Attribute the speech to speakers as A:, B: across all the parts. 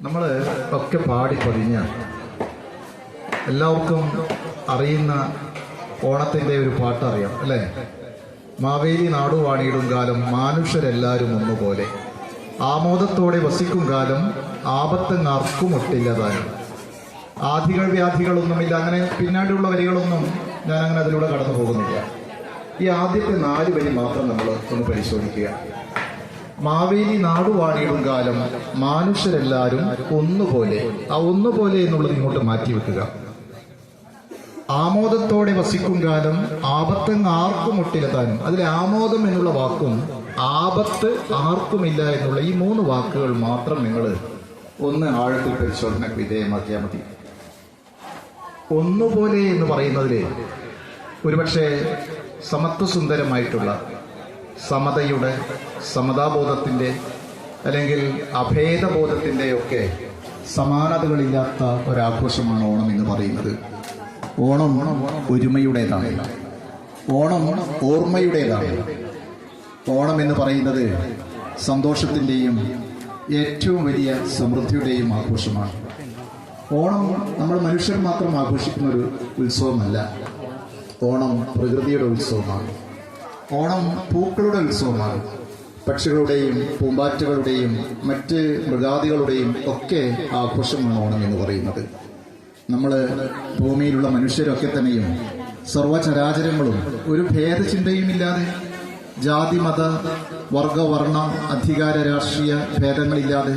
A: നമ്മൾ ഒക്കെ പാടി പതിഞ്ഞ എല്ലാവർക്കും അറിയുന്ന ഓണത്തിന്റെ ഒരു പാട്ടറിയാം അല്ലേ? മാവേലി നാടുവാണിയിടും കാലം മാനുഷ്യരെല്ലാവരും ഒന്നുപോലെ. ആമോദത്തോടെ വസിക്കും കാലം ആപത്തങ്ങാർക്കുമൊട്ടില്ലതാനും ആധികൾ വ്യാധികളൊന്നുമില്ല അങ്ങനെ പിന്നാടിയുള്ള വരികളൊന്നും ഞാൻ അങ്ങനെ അതിലൂടെ കടന്നു പോകുന്നില്ല ഈ ആദ്യത്തെ നാല് വരി മാത്രം നമ്മൾ ഒന്ന് പരിശോധിക്കുക. മാവേലി നാടുവാണിയിടും കാലം മാനുഷരെല്ലാരും ഒന്നുപോലെ. ആ ഒന്നുപോലെ എന്നുള്ളത് ഇങ്ങോട്ട് മാറ്റി വെക്കുക. ആമോദത്തോടെ വസിക്കും കാലം ആപത്തങ്ങ് ആർക്കും ഒട്ടിലെത്താനും അതിലെ ആമോദം എന്നുള്ള വാക്കും ആപത്ത് ആർക്കുമില്ല എന്നുള്ള ഈ മൂന്ന് വാക്കുകൾ മാത്രം നിങ്ങൾ ഒന്ന് ആഴത്തിൽ പരിശോധനക്ക് വിധേയമാക്കിയാൽ മതി. ഒന്നുപോലെ എന്ന് പറയുന്നതിൽ ഒരുപക്ഷെ സമത്വസുന്ദരമായിട്ടുള്ള സമതയുടെ സമതാബോധത്തിന്റെ അല്ലെങ്കിൽ അഭേദബോധത്തിന്റെ ഒക്കെ സമാനതകളില്ലാത്ത ഒരാഘോഷമാണ് ഓണം എന്ന് പറയുന്നത്. ഓണം ഒരുമയുടേതാണ്. ഓണം ഓർമ്മയുടേതാണ്. ഓണം എന്ന് പറയുന്നത് സന്തോഷത്തിന്റെയും ഏറ്റവും വലിയ സമൃദ്ധിയുടെയും ആഘോഷമാണ്. ഓണം നമ്മൾ മനുഷ്യർ മാത്രം ആഘോഷിക്കുന്ന ഒരു ഉത്സവമല്ല. ഓണം പ്രകൃതിയുടെ ഉത്സവമാണ്. ഓണം പൂക്കളുടെ ഉത്സവമാണ്. പക്ഷികളുടെയും പൂമ്പാറ്റകളുടെയും മറ്റ് മൃഗാദികളുടെയും ഒക്കെ ആഘോഷമാണ് ഓണം എന്ന് പറയുന്നത്. നമ്മൾ ഭൂമിയിലുള്ള മനുഷ്യരൊക്കെ തന്നെയും സർവചരാചരങ്ങളും ഒരു ഭേദചിന്തയുമില്ലാതെ ജാതി മത വർഗവർണ അധികാര രാഷ്ട്രീയ ഭേദങ്ങളില്ലാതെ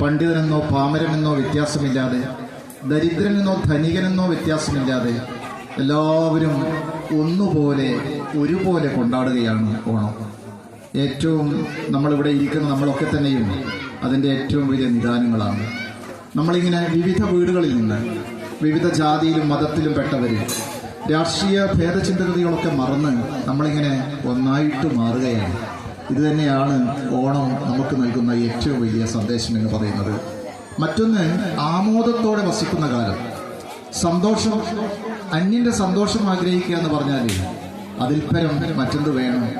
A: പണ്ഡിതനെന്നോ പാമരനെന്നോ വ്യത്യാസമില്ലാതെ ദരിദ്രനെന്നോ ധനികനെന്നോ വ്യത്യാസമില്ലാതെ എല്ലാവരും ഒന്നുപോലെ ഒരുപോലെ കൊണ്ടാടുകയാണ് ഓണം. ഏറ്റവും നമ്മളിവിടെ ഇരിക്കുന്ന നമ്മളൊക്കെ തന്നെയും അതിന്റെ ഏറ്റവും വലിയ നിദാനങ്ങളാണ്. നമ്മളിങ്ങനെ വിവിധ വീടുകളിൽ നിന്ന് വിവിധ ജാതിയിലും മതത്തിലും പെട്ടവർ രാഷ്ട്രീയ ഭേദചിന്തഗതികളൊക്കെ മറന്ന് നമ്മളിങ്ങനെ ഒന്നായിട്ട് മാറുകയാണ്. ഇത് തന്നെയാണ് ഓണം നമുക്ക് നൽകുന്ന ഏറ്റവും വലിയ സന്ദേശം എന്ന് പറയുന്നത്. മറ്റൊന്ന് ആമോദത്തോടെ വസിക്കുന്ന കാലം. സന്തോഷം അന്യന്റെ സന്തോഷം ആഗ്രഹിക്കുക എന്ന് പറഞ്ഞാൽ അതിൽപരം മറ്റെന്ത് വേണം?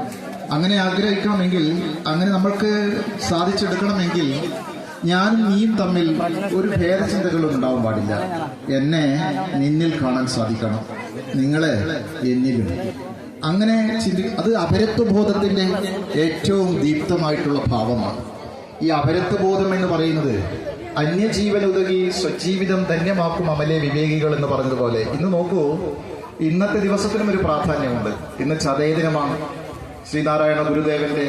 A: അങ്ങനെ ആഗ്രഹിക്കണമെങ്കിൽ അങ്ങനെ നമ്മൾക്ക് സാധിച്ചെടുക്കണമെങ്കിൽ ഞാനും നീയും തമ്മിൽ ഒരു ഭേദചിന്തകളും ഉണ്ടാവാൻ പാടില്ല. എന്നെ നിന്നിൽ കാണാൻ സാധിക്കണം. നിങ്ങളെ എന്നിലും. അങ്ങനെ ചിന്തി അത് അപരത്വബോധത്തിന്റെ ഏറ്റവും ദീപ്തമായിട്ടുള്ള ഭാവമാണ്. ഈ അപരത്വബോധം എന്ന് പറയുന്നത് അന്യജീവൻ ഉതകി സ്വജീവിതം ധന്യമാക്കും അമലെ വിവേകികൾ എന്ന് പറഞ്ഞതുപോലെ. ഇന്ന് നോക്കൂ ഇന്നത്തെ ദിവസത്തിനും ഒരു പ്രാധാന്യമുണ്ട്. ഇന്ന് ചതയ ദിനമാണ് ശ്രീനാരായണ ഗുരുദേവന്റെ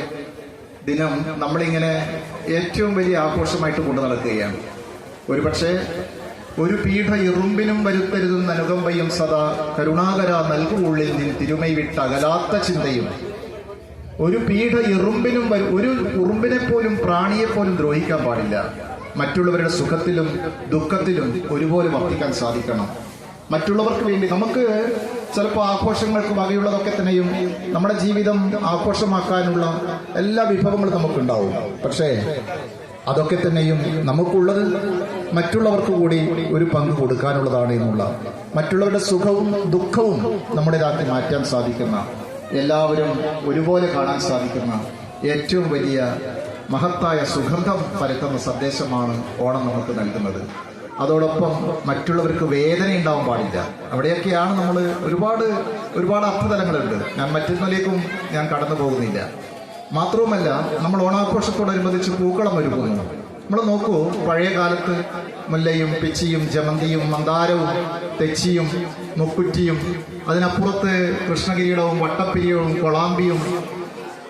A: ദിനം നമ്മളിങ്ങനെ ഏറ്റവും വലിയ ആഘോഷമായിട്ട് കൊണ്ടു നടക്കുകയാണ്. ഒരുപക്ഷെ ഒരു പീഠ ഇറുമ്പിനും വരുത്തരുതെന്ന അനുകമ്പയും സദാ കരുണാകര നൽകുള്ളിൽ നിൻ തിരുമൈ വിട്ട അകലാത്ത ചിന്തയും. ഒരു പീഠ ഇറുമ്പിനും ഒരു ഉറുമ്പിനെ പോലും പ്രാണിയെ പോലും ദ്രോഹിക്കാൻ പാടില്ല. മറ്റുള്ളവരുടെ സുഖത്തിലും ദുഃഖത്തിലും ഒരുപോലെ വർദ്ധിക്കാൻ സാധിക്കണം. മറ്റുള്ളവർക്ക് വേണ്ടി നമുക്ക് ചിലപ്പോൾ ആഘോഷങ്ങൾക്ക് വകയുള്ളതൊക്കെ തന്നെയും നമ്മുടെ ജീവിതം ആഘോഷമാക്കാനുള്ള എല്ലാ വിഭവങ്ങളും നമുക്കുണ്ടാവും. പക്ഷേ അതൊക്കെ തന്നെയും നമുക്കുള്ളത് മറ്റുള്ളവർക്ക് കൂടി ഒരു പങ്ക് കൊടുക്കാനുള്ളതാണ് എന്നുള്ള. മറ്റുള്ളവരുടെ സുഖവും ദുഃഖവും നമ്മുടേതാക്കി മാറ്റാൻ സാധിക്കുന്ന എല്ലാവരും ഒരുപോലെ കാണാൻ സാധിക്കുന്ന ഏറ്റവും വലിയ മഹത്തായ സുഗന്ധം പരത്തുന്ന സന്ദേശമാണ് ഓണം നമുക്ക് നൽകുന്നത്. അതോടൊപ്പം മറ്റുള്ളവർക്ക് വേദന ഉണ്ടാവാൻ പാടില്ല. അവിടെയൊക്കെയാണ് നമ്മൾ ഒരുപാട് ഒരുപാട് അർത്ഥതലങ്ങളുണ്ട് ഞാൻ മറ്റൊന്നിലേക്കും ഞാൻ കടന്നു പോകുന്നില്ല. മാത്രവുമല്ല നമ്മൾ ഓണാഘോഷത്തോടനുബന്ധിച്ച് പൂക്കളം ഒരുക്കുന്നു. നമ്മൾ നോക്കൂ പഴയ കാലത്ത് മുല്ലയും പിച്ചിയും ജമന്തിയും മന്ദാരവും തെച്ചിയും മുക്കുറ്റിയും അതിനപ്പുറത്ത് കൃഷ്ണകിരീടവും വട്ടപ്പിരിയവും കൊളാമ്പിയും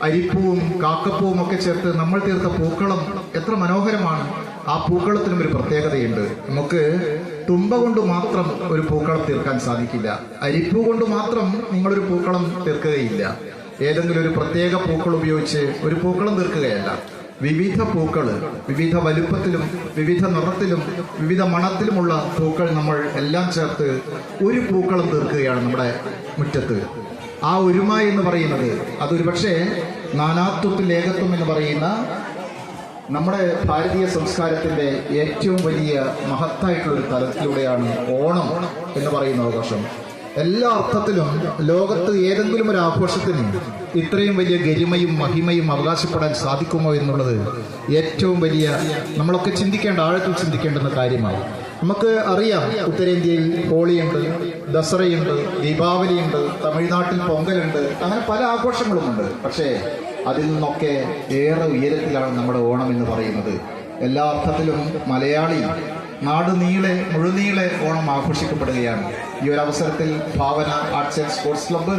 A: അരിപ്പൂവും കാക്കപ്പൂവും ഒക്കെ ചേർത്ത് നമ്മൾ തീർത്ത പൂക്കളം എത്ര മനോഹരമാണ്. ആ പൂക്കളത്തിനും ഒരു പ്രത്യേകതയുണ്ട്. നമുക്ക് തുമ്പ കൊണ്ട് മാത്രം ഒരു പൂക്കളം തീർക്കാൻ സാധിക്കില്ല. അരിപ്പൂ കൊണ്ട് മാത്രം നിങ്ങളൊരു പൂക്കളം തീർക്കുകയില്ല. ഏതെങ്കിലും ഒരു പ്രത്യേക പൂക്കൾ ഉപയോഗിച്ച് ഒരു പൂക്കളം തീർക്കുകയല്ല. വിവിധ പൂക്കൾ വിവിധ വലുപ്പത്തിലും വിവിധ നിറത്തിലും വിവിധ മണത്തിലുമുള്ള പൂക്കൾ നമ്മൾ എല്ലാം ചേർത്ത് ഒരു പൂക്കളം തീർക്കുകയാണ് നമ്മുടെ മുറ്റത്ത്. ആ ഒരുമ എന്ന് പറയുന്നത്. അതൊരു പക്ഷേ നാനാത്വത്തിൽ ഏകത്വം എന്ന് പറയുന്ന നമ്മുടെ ഭാരതീയ സംസ്കാരത്തിന്റെ ഏറ്റവും വലിയ മഹത്തായിട്ടുള്ള ഒരു തലത്തിലൂടെയാണ് ഓണം എന്ന് പറയുന്ന ആഘോഷം എല്ലാ അർത്ഥത്തിലും ലോകത്ത് ഏതെങ്കിലും ഒരു ആഘോഷത്തിന് ഇത്രയും വലിയ ഗരിമയും മഹിമയും അവകാശപ്പെടാൻ സാധിക്കുമോ എന്നുള്ളത് ഏറ്റവും വലിയ നമ്മളൊക്കെ ചിന്തിക്കേണ്ട ആഴത്തിൽ ചിന്തിക്കേണ്ടുന്ന കാര്യമാണ് നമുക്ക് അറിയാം ഉത്തരേന്ത്യയിൽ ഹോളിയുണ്ട് ദസറയുണ്ട് ദീപാവലിയുണ്ട് തമിഴ്നാട്ടിൽ പൊങ്കലുണ്ട് അങ്ങനെ പല ആഘോഷങ്ങളുമുണ്ട്. പക്ഷേ അതിൽ നിന്നൊക്കെ ഏറെ ഉയരത്തിലാണ് നമ്മുടെ ഓണം എന്ന് പറയുന്നത്. എല്ലാ അർത്ഥത്തിലും മലയാളി നാട് നീളെ മുഴുനീളെ ഓണം ആഘോഷിക്കപ്പെടുകയാണ്. ഈ ഒരു അവസരത്തിൽ Bhavana arts and sports club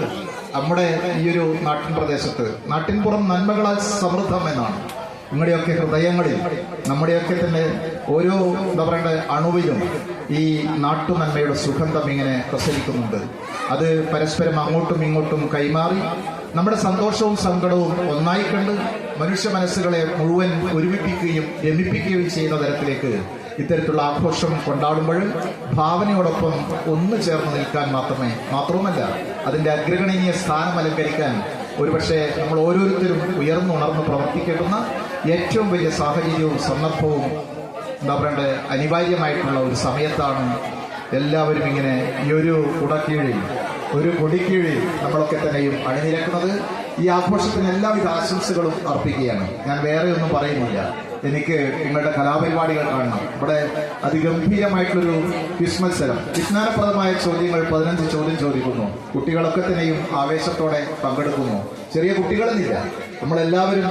A: നമ്മുടെ ഈ ഒരു നാട്ടിൻ പ്രദേശത്ത് നാട്ടിൻപുറം നന്മകളാൽ സമൃദ്ധം എന്നാണ്. നിങ്ങളുടെയൊക്കെ ഹൃദയങ്ങളിൽ നമ്മുടെയൊക്കെ തന്നെ ഓരോ എന്താ പറയണ്ട അണുവിലും ഈ നാട്ടുനന്മയുടെ സുഗന്ധം ഇങ്ങനെ പ്രസരിക്കുന്നുണ്ട്. അത് പരസ്പരം അങ്ങോട്ടും ഇങ്ങോട്ടും കൈമാറി നമ്മുടെ സന്തോഷവും സങ്കടവും ഒന്നായി കണ്ട് മനുഷ്യ മനസ്സുകളെ മുഴുവൻ ഒരുമിപ്പിക്കുകയും രമിപ്പിക്കുകയും ചെയ്യുന്ന തരത്തിലേക്ക് ഇത്തരത്തിലുള്ള ആഘോഷം കൊണ്ടാടുമ്പോൾ ഭാവനയോടൊപ്പം ഒന്നു ചേർന്ന് നിൽക്കാൻ മാത്രമേ മാത്രവുമല്ല അതിന്റെ അഗ്രഗണനീയ സ്ഥാനം അലങ്കരിക്കാൻ ഒരുപക്ഷെ നമ്മൾ ഓരോരുത്തരും ഉയർന്നുണർന്ന് പ്രവർത്തിക്കേണ്ടുന്ന ഏറ്റവും വലിയ സാഹചര്യവും സന്ദർഭവും എന്താ പറയണ്ടേ അനിവാര്യമായിട്ടുള്ള ഒരു സമയത്താണ് എല്ലാവരും ഇങ്ങനെ ഈ ഒരു കുടക്കീഴിൽ ഒരു കൊടിക്കീഴിൽ നമ്മളൊക്കെ തന്നെയും അണിനിരക്കുന്നത്. ഈ ആഘോഷത്തിന് എല്ലാവിധ ആശംസകളും അർപ്പിക്കുകയാണ്. ഞാൻ വേറെ ഒന്നും പറയുന്നില്ല. എനിക്ക് നിങ്ങളുടെ കലാപരിപാടികൾ കാണണം. ഇവിടെ അതിഗംഭീരമായിട്ടുള്ളൊരു ക്വിസ് മത്സരം വിജ്ഞാനപ്രദമായ ചോദ്യങ്ങൾ പതിനഞ്ച് ചോദ്യം ചോദിക്കുന്നു. കുട്ടികളൊക്കെ തന്നെയും ആവേശത്തോടെ പങ്കെടുക്കുന്നു. ചെറിയ കുട്ടികളെന്നില്ല നമ്മളെല്ലാവരും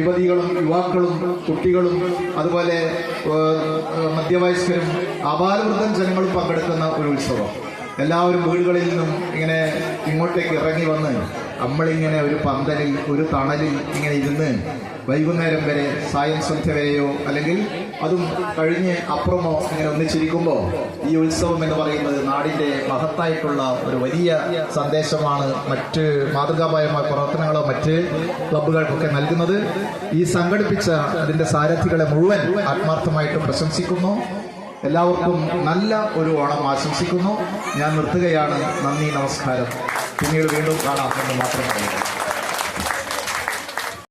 A: യുവതികളും യുവാക്കളും കുട്ടികളും അതുപോലെ മധ്യവയസ്കരും അപാരവൃദ്ധം ജനങ്ങളും പങ്കെടുക്കുന്ന ഒരു ഉത്സവം. എല്ലാവരും വീടുകളിൽ നിന്നും ഇങ്ങനെ ഇങ്ങോട്ടേക്ക് ഇറങ്ങി വന്ന് നമ്മളിങ്ങനെ ഒരു പന്തലിൽ ഒരു തണലിൽ ഇങ്ങനെ ഇരുന്ന് വൈകുന്നേരം വരെ സായം സന്ധ്യ വരെയോ അല്ലെങ്കിൽ അതും കഴിഞ്ഞ് അപ്പുറമോ ഇങ്ങനെ ഒന്നിച്ചിരിക്കുമ്പോൾ ഈ ഉത്സവം എന്ന് പറയുന്നത് നാടിന്റെ മഹത്തായിട്ടുള്ള ഒരു വലിയ സന്ദേശമാണ് മറ്റ് മാതൃകാപരമായ പ്രവർത്തനങ്ങളോ മറ്റ് ക്ലബ്ബുകൾക്കൊക്കെ നൽകുന്നത്. ഈ സംഘടിപ്പിച്ച അതിന്റെ സാരഥികളെ മുഴുവൻ ആത്മാർത്ഥമായിട്ട് പ്രശംസിക്കുന്നു. എല്ലാവർക്കും നല്ല ഒരു ഓണം ആശംസിക്കുന്നു. ഞാൻ നിർത്തുകയാണ്. നന്ദി നമസ്കാരം. പിന്നീട് വീണ്ടും കാണാം എന്ന് മാത്രം പറയുന്നു.